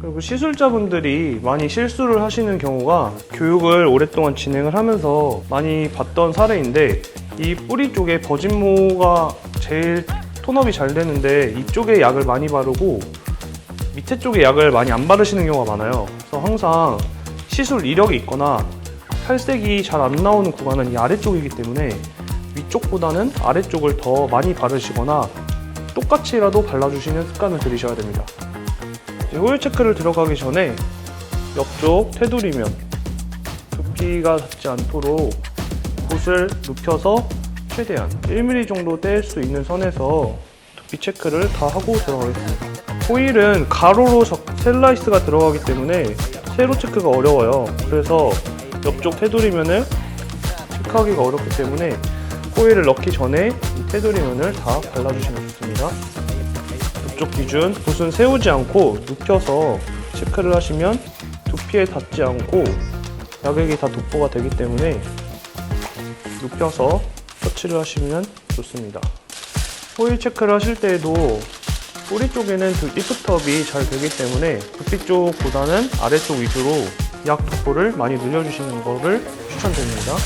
그리고 시술자분들이 많이 실수를 하시는 경우가 교육을 오랫동안 진행을 하면서 많이 봤던 사례인데 이 뿌리 쪽에 버진모가 제일 톤업이 잘 되는데 이쪽에 약을 많이 바르고 밑에 쪽에 약을 많이 안 바르시는 경우가 많아요. 그래서 항상 시술 이력이 있거나 탈색이 잘 안 나오는 구간은 이 아래쪽이기 때문에 위쪽보다는 아래쪽을 더 많이 바르시거나 똑같이라도 발라주시는 습관을 들이셔야 됩니다. 호일 체크를 들어가기 전에 옆쪽 테두리면 두피가 닿지 않도록 붓을 눕혀서 최대한 1mm 정도 뗄 수 있는 선에서 두피 체크를 다 하고 들어가겠습니다. 호일은 가로로 적- 슬라이스가 들어가기 때문에 세로 체크가 어려워요. 그래서 옆쪽 테두리면을 체크하기가 어렵기 때문에 호일을 넣기 전에 이 테두리면을 다 발라주시면 좋습니다. 이쪽 기준 붓은 세우지 않고 눕혀서 체크를 하시면 두피에 닿지 않고 약액이 다 도포가 되기 때문에 눕혀서 터치를 하시면 좋습니다. 호일 체크를 하실 때에도 뿌리 쪽에는 그 리프트업이 잘 되기 때문에 두피 쪽보다는 아래쪽 위주로 약 도포를 많이 늘려주시는 것을 추천드립니다.